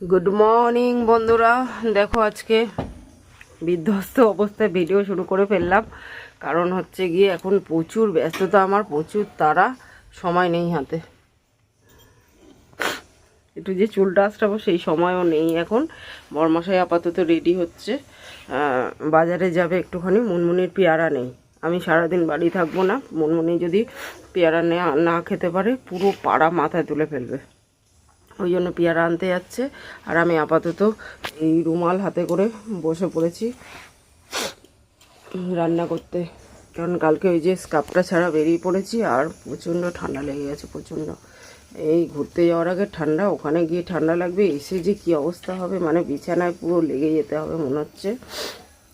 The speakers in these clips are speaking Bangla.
গুড মর্নিং বন্ধুরা। দেখো আজকে বিধ্বস্ত অবস্থায় ভিডিও শুরু করে ফেললাম। কারণ হচ্ছে গিয়ে এখন প্রচুর ব্যস্ততা, আমার প্রচুর তারা সময় নেই হাতে। একটু যে চুলটা আসটাবো সেই সময়ও নেই এখন। বরমাসাই আপাতত রেডি হচ্ছে। বাজারে যাবে একটুখানি, মুনমুনির পেয়ারা নেই। আমি সারাদিন বাড়ি থাকব না, মুনমুনি যদি পেয়ারা না খেতে পারে, পুরো পাড়া মাথায় তুলে ফেলবে। ওই জন্য পেয়ারা আনতে যাচ্ছে। আর আমি আপাতত এই রুমাল হাতে করে বসে পড়েছি। রান্না করতে। কারণ কালকে ওই যে স্কাপটা ছাড়া বেরিয়ে পড়েছি আর প্রচণ্ড ঠান্ডা লেগে গেছে, প্রচণ্ড। এই ঘুরতে যাওয়ার আগে ঠান্ডা, ওখানে গিয়ে ঠান্ডা লাগবে, এসে যে কী অবস্থা হবে মানে বিছানায় পুরো লেগে যেতে হবে মনে হচ্ছে।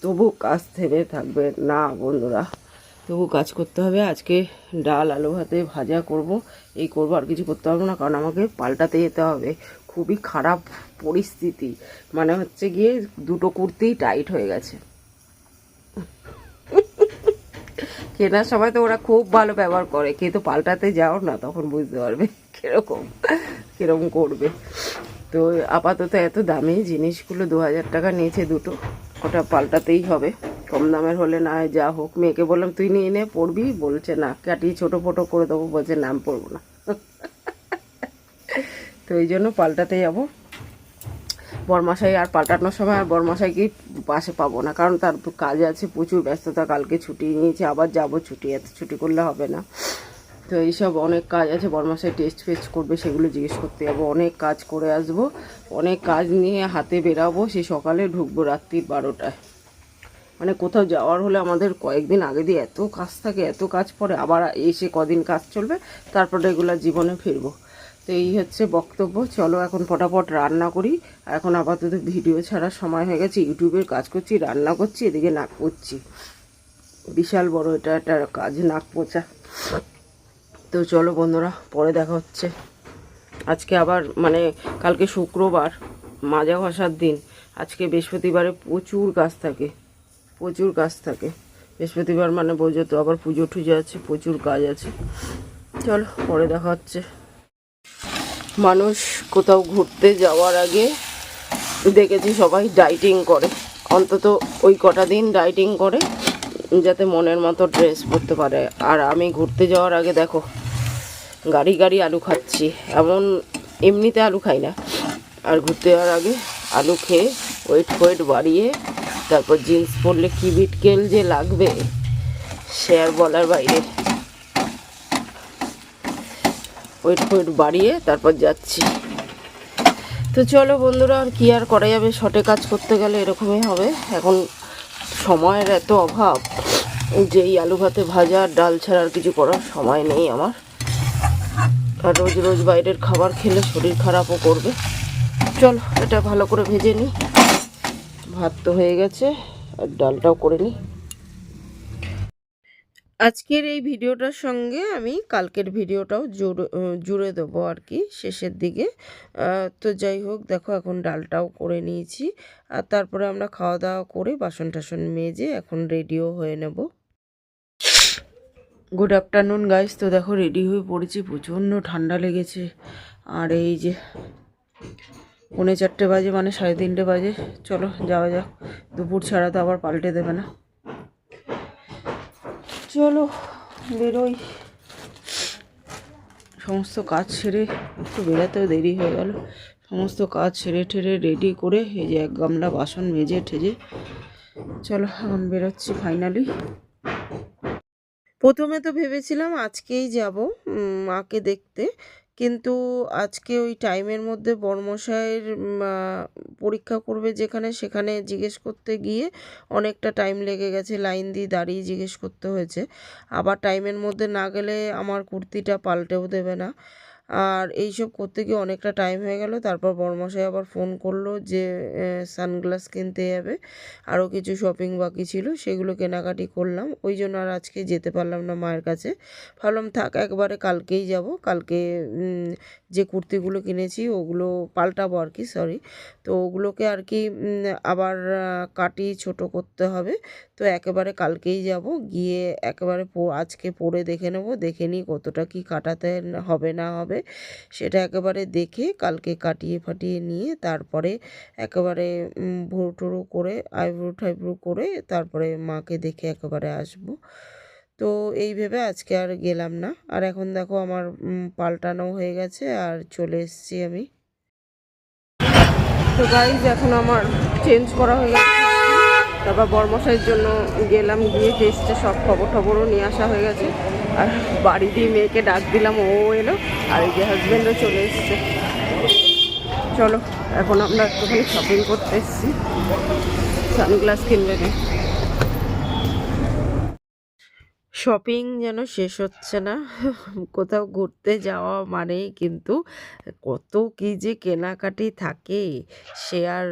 তবু কাজ থেমে থাকবে না বন্ধুরা। তবু কাজ করতে হবে। আজকে ডাল, আলু ভাতে ভাজা করব। এই করব আর কিছু করতে পারব না, কারণ আমাকে পাল্টাতে যেতে হবে। খুবই খারাপ পরিস্থিতি। মানে হচ্ছে গিয়ে দুটো কুর্তিই টাইট হয়ে গেছে। কেনার সময় তো ওরা খুব ভালো ব্যবহার করে। কিন্তু পাল্টাতে যাও না, তখন বুঝতে পারবে কীরকম কীরকম করবে। তো আপাতত এত দামি জিনিসগুলো দু হাজার টাকা নিয়েছে দুটো, ওটা পাল্টাতেই হবে। কম দামের হলে না যা হোক, মেয়েকে বললাম, তুই নিয়ে নে, পড়বি? বলছে, না। কাটিয়ে ছোটো ফোটো করে দেবো, বলছে, নাম পড়ব না। তো এই জন্য পাল্টাতে যাব। বরমাসাই আর পাল্টানোর সময় আর বরমাসাইকে পাশে পাবো না, কারণ তার কাজ আছে প্রচুর ব্যস্ততা, কালকে ছুটি নিয়েছে, আবার যাব ছুটি, এত ছুটি করলে হবে না। তো এইসব অনেক কাজ আছে বরমাসাই টেস্ট ফেস্ট করবে, সেগুলো জিজ্ঞেস করতে যাব। অনেক কাজ করে আসব, অনেক কাজ নিয়ে হাতে বেরাবো, সে সকালে ঢুকবো রাত্রি বারোটায়। মানে কোথাও যাওয়ার হলে আমাদের কয়েকদিন আগে দিয়ে এত কাজ থাকে, এত কাজ পরে আবার এসে কদিন কাজ চলবে, তারপর রেগুলার জীবনে ফিরবো। তো এই হচ্ছে বক্তব্য, চলো এখন ফটাফট রান্না করি। এখন আপাতত ভিডিও ছাড়ার সময় হয়ে গেছে, ইউটিউবের কাজ করছি, রান্না করছি, এদিকে নাক পড়ছি বিশাল বড় এটা একটা কাজ, নাক পোচা। তো চলো বন্ধুরা, পরে দেখা হচ্ছে। আজকে আবার মানে কালকে শুক্রবার, মাজা ঘষার দিন। আজকে বৃহস্পতিবারে প্রচুর কাজ থাকে। প্রচুর কাজ থাকে। বৃহস্পতিবার মানে বোঝো তো, আবার পুজো টুজো আছে, প্রচুর কাজ আছে। চলো, পরে দেখা হচ্ছে। মানুষ কোথাও ঘুরতে যাওয়ার আগে দেখেছি সবাই ডাইটিং করে। অন্তত ওই কটা দিন ডাইটিং করে, যাতে মনের মতো ড্রেস পরতে পারে। আর আমি ঘুরতে যাওয়ার আগে দেখো, গাড়ি গাড়ি আলু খাচ্ছি। এমন এমনিতে আলু খাই না। আর ঘুরতে যাওয়ার আগে আলু খেয়ে ওয়েট ফোয়েট বাড়িয়ে তারপর জিন্স পরলে কি বিটকেল যে লাগবে? সে আর বলার বাইরে। ওয়েট ফোয়েট বাড়িয়ে তারপর যাচ্ছি। তো চলো বন্ধুরা, আর কি আর করা যাবে? শটে কাজ করতে গেলে এরকমই হবে। এখন সময়ের এত অভাব যে এই আলু ভাতে ভাজা ডাল ছাড়া আর কিছু করার সময় নেই আমার। আর রোজ রোজ বাইরের খাবার খেলে শরীর খারাপও করবে। চলো, এটা ভালো করে ভেজে নিই। ভাত তো হয়ে গেছে, আর ডালটাও করে নিই আজকের এই ভিডিওটার সঙ্গে আমি কালকের ভিডিওটাও জুড়ে জুড়ে দেবো আর কি, শেষের দিকে। তো যাই হোক, দেখো এখন ডালটাও করে নিয়েছি, আর তারপরে আমরা খাওয়া দাওয়া করে বাসন টাসন মেজে এখন রেডিও হয়ে নেব। গুড আফটারনুন গাইস তো দেখো, রেডি হয়ে পড়েছি, প্রচণ্ড ঠান্ডা লেগেছে। আর এই যে পৌনে চারটে বাজে মানে সাড়ে তিনটে বাজে। চলো, যাওয়া যাক। দুপুর ছাড়া তো আবার পাল্টে দেবে না। চলো, বেরোই। সমস্ত কাজ সেরে একটু বেরোতেও দেরি হয়ে গেল। সমস্ত কাজ সেরে ঠেরে রেডি করে এই যে এক গামলা বাসন মেজে ঠেজে চলো, এখন বেরোচ্ছি ফাইনালি প্রথমে তো ভেবেছিলাম আজকেই যাব মাকে দেখতে। কিন্তু আজকে ওই টাইমের মধ্যে বর্মশাইয়ের পরীক্ষা করবে যেখানে, সেখানে জিজ্ঞেস করতে গিয়ে অনেকটা টাইম লেগে গেছে, লাইন দিয়ে দাঁড়িয়ে জিজ্ঞেস করতে হয়েছে। আবার টাইমের মধ্যে না গেলে আমার কুর্তিটা পাল্টেও দেবে না। আর এইসব করতে গিয়ে অনেকটা টাইম হয়ে গেল। তারপর বর্মশাই আবার ফোন করল যে সানগ্লাস কিনতে যাবে। আরও কিছু শপিং বাকি ছিল, সেগুলো কেনাকাটি করলাম। ওই জন্য আর আজকে যেতে পারলাম না মায়ের কাছে। ভাবলাম থাক, একবারে কালকেই যাব। কালকে যে কুর্তিগুলো কিনেছি, ওগুলো পাল্টাবো আর কি সরি তো ওগুলোকে আর কি আবার কাটি ছোট করতে হবে। তো একেবারে কালকেই যাব। গিয়ে একেবারে আজকে পরে দেখে নেব, দেখে নিই কতটা কি কাটাতে হবে না হবে। হবে সেটা একেবারে দেখে কালকে কাটিয়ে ফাটিয়ে নিয়ে তারপরে একেবারে ভুরু টুরু করে, আইব্রু টাইব্রু করে তারপরে মাকে দেখে একেবারে আসব। তো এই ভেবে আজকে আর গেলাম না। আর এখন দেখো আমার পাল্টানো হয়ে গেছে আর চলে এসেছি আমি। তো গাইজ এখন আমার চেঞ্জ করা হয়ে গেছে। তারপর বর্মশাইয়ের জন্য গেলাম, গিয়ে গেস্টে সব খবর টবরও নিয়ে আসা হয়ে গেছে। আর বাড়ি দিয়ে মেয়েকে ডাক দিলাম, ও এলো, আর এই যে হাজব্যান্ডও চলে এসছে। চলো, এখন আমরা একটুখানি শপিং করতে এসেছি। সানগ্লাস কিনবে না শপিং যেন শেষ হচ্ছে না। কোথাও ঘুরতে যাওয়া মানেই কিন্তু কত কি যে কেনাকাটি থাকে। সে আর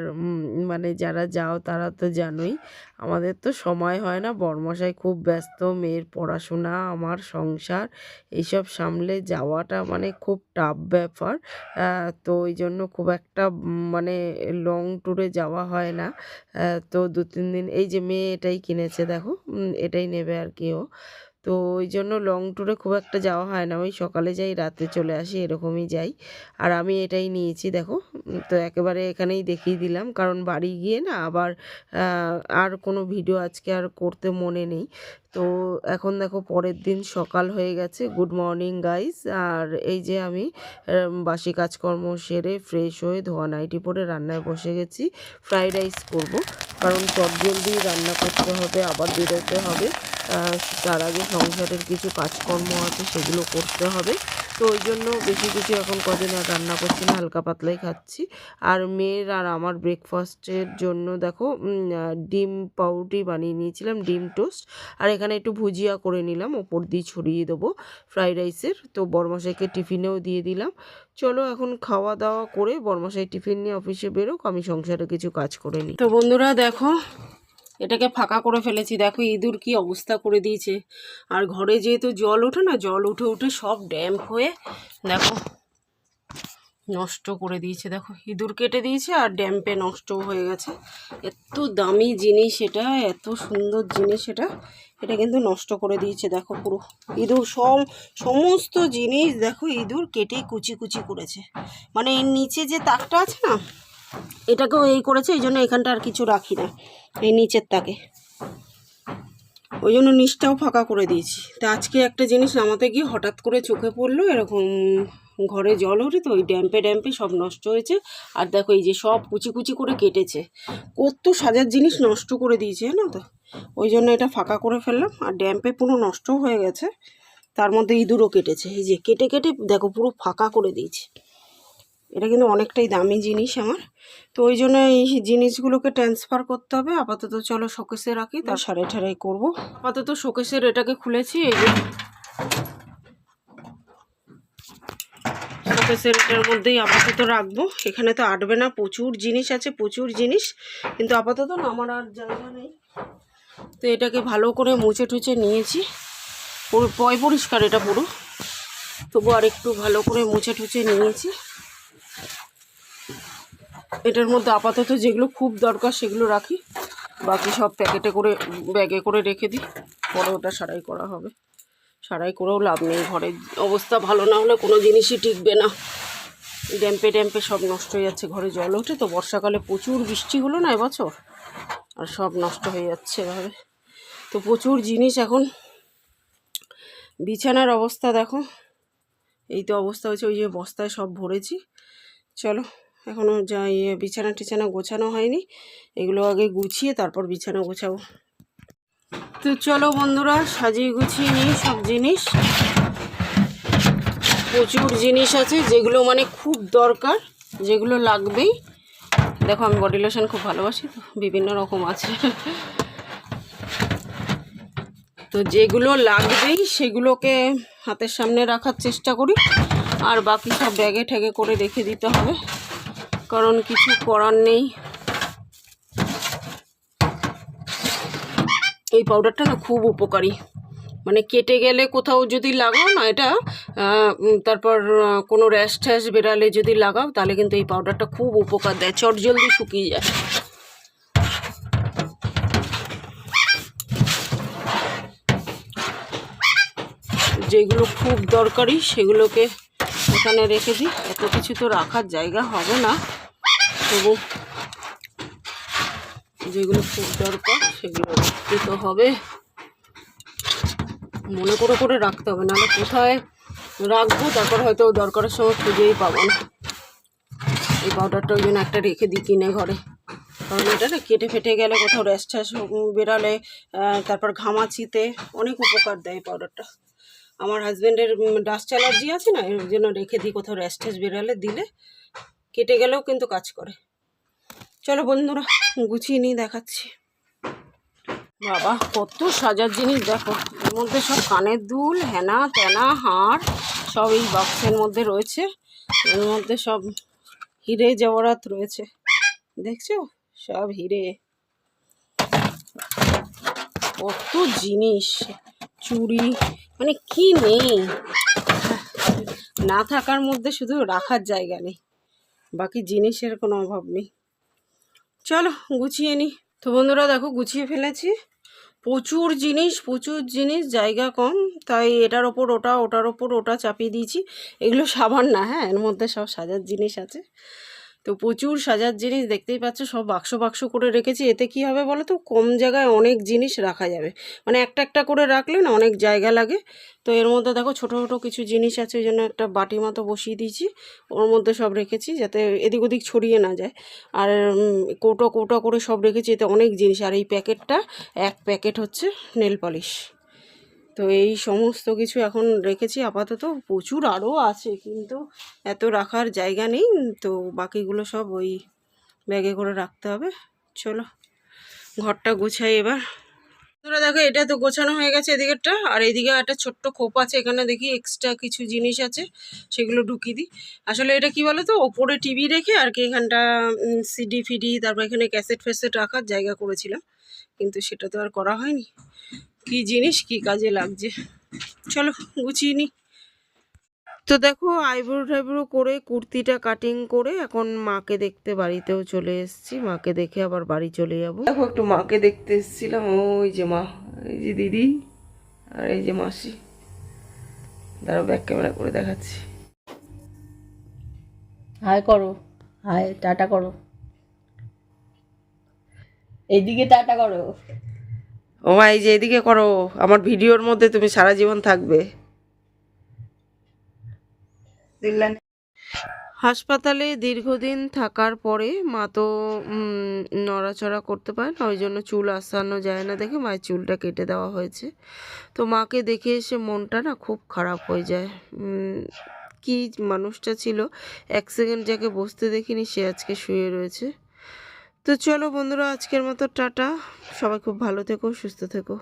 মানে যারা যাও তারা তো জানোই। আমাদের তো সময় হয় না। বরমশাই খুব ব্যস্ত, মেয়ের পড়াশোনা, আমার সংসার, এইসব সামলে যাওয়াটা মানে খুব টাফ ব্যাপার। তো ওই জন্য খুব একটা মানে লং ট্যুরে যাওয়া হয় না। তো দু তিন দিন, এই যে মেয়ে এটাই কিনেছে, দেখো এটাই নেবে আর কেউ তো ওই জন্য লং ট্যুরে খুব একটা যাওয়া হয় না। ওই সকালে যাই, রাতে চলে আসি, এরকমই যাই। আর আমি এটাই নিয়েছি, দেখো। তো একেবারে এখানেই দেখিয়ে দিলাম। কারণ বাড়ি গিয়ে না আবার আর কোনো ভিডিও আজকে আর করতে মনে নেই। তো এখন দেখো পরের দিন সকাল হয়ে গেছে। গুড মর্নিং গাইস আর এই যে আমি বাসি কাজকর্ম সেরে ফ্রেশ হয়ে ধোয়া নাইটি পরে রান্নায় বসে গেছি। ফ্রাইড রাইস করব। কারণ চট জলদি রান্না করতে হবে, আবার বেরোতে হবে। তার আগে সংসারের কিছু কাজকর্ম আছে, সেগুলো করতে হবে। তো ওই জন্য বেশি কিছু এখন কদিন আর রান্না করছি না, হালকা পাতলাই খাচ্ছি। আর মেয়ের আর আমার ব্রেকফাস্টের জন্য দেখো ডিম পাউরুটি বানিয়ে নিয়েছিলাম, ডিম টোস্ট। আর এখানে একটু ভুজিয়া করে নিলাম, ওপর দিয়ে ছড়িয়ে দেবো ফ্রাইড রাইসের। তো বরমশাইকে টিফিনেও দিয়ে দিলাম। চলো এখন খাওয়া দাওয়া করে বরমশাই টিফিন নিয়ে অফিসে বেরোক, আমি সংসারে কিছু কাজ করে নিই। তো বন্ধুরা দেখো এটাকে ফাঁকা করে ফেলেছি। দেখো, ইঁদুর কি অবস্থা করে দিয়েছে। আর ঘরে যেহেতু জল ওঠে না, জল উঠে উঠে সব ড্যাম্প হয়ে, দেখো, নষ্ট করে দিয়েছে। দেখো, ইঁদুর কেটে দিয়েছে আর ড্যাম্পে নষ্টও হয়ে গেছে। এত দামি জিনিস এটা, এত সুন্দর জিনিস এটা এটা কিন্তু নষ্ট করে দিয়েছে। দেখো পুরো ইঁদুর সব সমস্ত জিনিস, দেখো, ইঁদুর কেটে কুচি কুচি করেছে। মানে এর নিচে যে তাকটা আছে না এটাকেও এই করেছে, এই জন্য এখানটা আর কিছু রাখি না, এই নিচের তাকে ওই জন্য নিচটাও ফাঁকা করে দিয়েছি। তা আজকে একটা জিনিস নামাতে গিয়ে হঠাৎ করে চোখে পড়ল, এরকম ঘরে জল হলে তো, ওই ড্যাম্পে ড্যাম্পে সব নষ্ট হয়েছে। আর দেখো এই যে সব কুচি কুচি করে কেটেছে। কত সাজার জিনিস নষ্ট করে দিয়েছে না তো? ওই জন্য এটা ফাঁকা করে ফেললাম, আর ড্যাম্পে পুরো নষ্টও হয়ে গেছে। তার মধ্যে ইঁদুরও কেটেছে। এই যে কেটে কেটে দেখো পুরো ফাঁকা করে দিয়েছে। এটা কিন্তু অনেকটাই দামি জিনিস আমার। তো ওই জন্য এই জিনিসগুলোকে ট্রান্সফার করতে হবে। আপাতত চলো শোকেসে রাখি তার সাড়ে ঠাড়াই করব। আপাতত শোকেসের এটাকে খুলেছি এই যে শোকেসের এটার মধ্যেই আপাতত রাখব। এখানে তো আটবে না প্রচুর জিনিস আছে প্রচুর জিনিস। কিন্তু আপাতত আমার আর জায়গা নেই। তো এটাকে ভালো করে মুছে টুচে নিয়েছি। পুরো পয় পরিষ্কার এটা পুরো। তবু আর একটু ভালো করে মুছে টুচে নিয়েছি। এটার মধ্যে আপাতত যেগুলো খুব দরকার সেগুলো রাখি। বাকি সব প্যাকেটে করে, ব্যাগে করে রেখে দিই। পরে ওটা সারাই করা হবে। সারাই করেও লাভ নেই ঘরের অবস্থা ভালো না হলে কোনো জিনিসই টিকবে না। ড্যাম্পে ড্যাম্পে সব নষ্ট হয়ে যাচ্ছে ঘরে জল ওঠে তো, বর্ষাকালে প্রচুর বৃষ্টি হলো না এবছর? আর সব নষ্ট হয়ে যাচ্ছে এভাবে তো প্রচুর জিনিস এখন। বিছানার অবস্থা দেখো। এই তো অবস্থা হয়েছে, ওই যে বস্তায় সব ভরেছি। চলো। এখনও যা ইয়ে বিছানা টিছানা গোছানো হয়নি। এগুলো আগে গুছিয়ে তারপর বিছানা গোছাবো। তো চলো বন্ধুরা, সাজিয়ে গুছিয়ে নিই সব জিনিস। প্রচুর জিনিস আছে যেগুলো মানে খুব দরকার, যেগুলো লাগবেই। দেখো আমি বডি লোশন খুব ভালোবাসি তো, বিভিন্ন রকম আছে। তো যেগুলো লাগবেই সেগুলোকে হাতের সামনে রাখার চেষ্টা করি। আর বাকি সব ব্যাগে ঠ্যাগে করে রেখে দিতে হবে। কারণ কিছু করার নেই। এই পাউডারটা না খুব উপকারী। মানে কেটে গেলে কোথাও যদি লাগাও না, এটা তারপর কোনো র্যাশ ট্যাশ বেরালে যদি লাগাও, তাহলে কিন্তু এই পাউডারটা খুব উপকার দেয়। চট জলদি শুকিয়ে যায়। যেগুলো খুব দরকারি, সেগুলোকে এখানে রেখে দিই। এত কিছু তো রাখার জায়গা হবে না। তবু যেগুলো খুব দরকার, সেগুলো রাখতে তো হবে। মনে করে করে রাখতে হবে, নাহলে কোথায় রাখব? তারপর হয়তো দরকারের সময় খুঁজেই পাবো না। এই পাউডারটা ওই জন্য একটা রেখে দিই কিনে ঘরে। কারণ এটা না কেটে ফেটে গেলে কোথাও র্যাশ ট্যাশ বেরালে তারপর ঘামাচিতে অনেক উপকার দেয় এই পাউডারটা আমার হাজব্যান্ডের ডাস্ট অ্যালার্জি আছে না, এর জন্য রেখে দিই, কোথাও র্যাশ ট্যাশ বেরালে দিলে। কেটে গেলেও কিন্তু কাজ করে। চলো বন্ধুরা, গুছিয়ে নিয়ে দেখাচ্ছি। বাবা, কত সাজার জিনিস দেখো। এর মধ্যে সব কানের দুল, হেনা, তেনা হাড় সব এই বাক্সের মধ্যে রয়েছে। এর মধ্যে সব হিরে জওয়ারাত রয়েছে। দেখছ? সব হিরে। কত জিনিস। চুড়ি মানে কি নেই? না থাকার মধ্যে শুধু রাখার জায়গা নেই। বাকি জিনিসের কোনো অভাব নেই। চলো গুছিয়ে নিই তো বন্ধুরা দেখো গুছিয়ে ফেলেছি। প্রচুর জিনিস প্রচুর জিনিস, জায়গা কম, তাই এটার ওপর ওটা, ওটার ওপর ওটা চাপিয়ে দিয়েছি। এগুলো সাবান না হ্যাঁ এর মধ্যে সব সাজার জিনিস আছে। তো প্রচুর সাজার জিনিস দেখতেই পাচ্ছ, সব বাক্স বাক্স করে রেখেছি। এতে কি হবে বলো তো কম জায়গায় অনেক জিনিস রাখা যাবে। মানে একটা একটা করে রাখলে না অনেক জায়গা লাগে। তো এর মধ্যে দেখো ছোটো ছোটো কিছু জিনিস আছে, ওই জন্য একটা বাটি মতো বসিয়ে দিয়েছি। ওর মধ্যে সব রেখেছি যাতে এদিক ওদিক ছড়িয়ে না যায়। আর কৌটো কৌটো করে সব রেখেছি, এতে অনেক জিনিস। আর এই প্যাকেটটা, এক প্যাকেট হচ্ছে নেল পলিশ। তো এই সমস্ত কিছু এখন রেখেছি, আপাতত প্রচুর আরও আছে, কিন্তু এত রাখার জায়গা নেই, তো বাকিগুলো সব ওই ব্যাগে করে রাখতে হবে। চলো, ঘরটা গোছাই এবার। তোরা দেখো, এটা তো গোছানো হয়ে গেছে এদিকেরটা, আর এদিকে একটা ছোট্ট খোপ আছে, এখানে দেখি এক্সট্রা কিছু জিনিস আছে, সেগুলো ঢুকিয়ে দিই। আসলে এটা কি বলো তো ওপরে টিভি রেখে আর কি এখানটা সিডি ফিডি, তারপর এখানে ক্যাসেট ফ্যাসেট রাখার জায়গা করেছিলাম, কিন্তু সেটা তো আর করা হয়নি। কি জিনিস, কি কাজে লাগছে? চলো, গুছিয়ে নিই তো দেখো, আইব্রো টাইব্রো করে, কুর্তিটা কাটিং করে এখন মাকে দেখতে বাড়িতেও চলে এসেছি। মাকে দেখে আবার বাড়ি চলে যাব। দেখো, একটু মাকে দেখতে এসেছিলাম। ওই যে মা, এই যে দিদি আর এই যে মাসি। দাঁড়াও ব্যাক ক্যামেরা করে দেখাচ্ছি। হাই করো। হাই টাটা করো। এইদিকে টাটা করো। ও মা, এই যে এদিকে করো, আমার ভিডিওর মধ্যে তুমি সারা জীবন থাকবে। হাসপাতালে দীর্ঘদিন থাকার পরে মা তো নড়াচড়া করতে পারে না, ওই জন্য চুল আসানো যায় না দেখে মায়ের চুলটা কেটে দেওয়া হয়েছে। তো মাকে দেখে এসে মনটা না খুব খারাপ হয়ে যায়। কি মানুষটা ছিল, এক সেকেন্ড যাকে বসতে দেখিনি, সে আজকে শুয়ে রয়েছে। তো চলো বন্ধুরা আজকের মতো টাটা। সবাই খুব ভালো থেকো সুস্থ থেকো।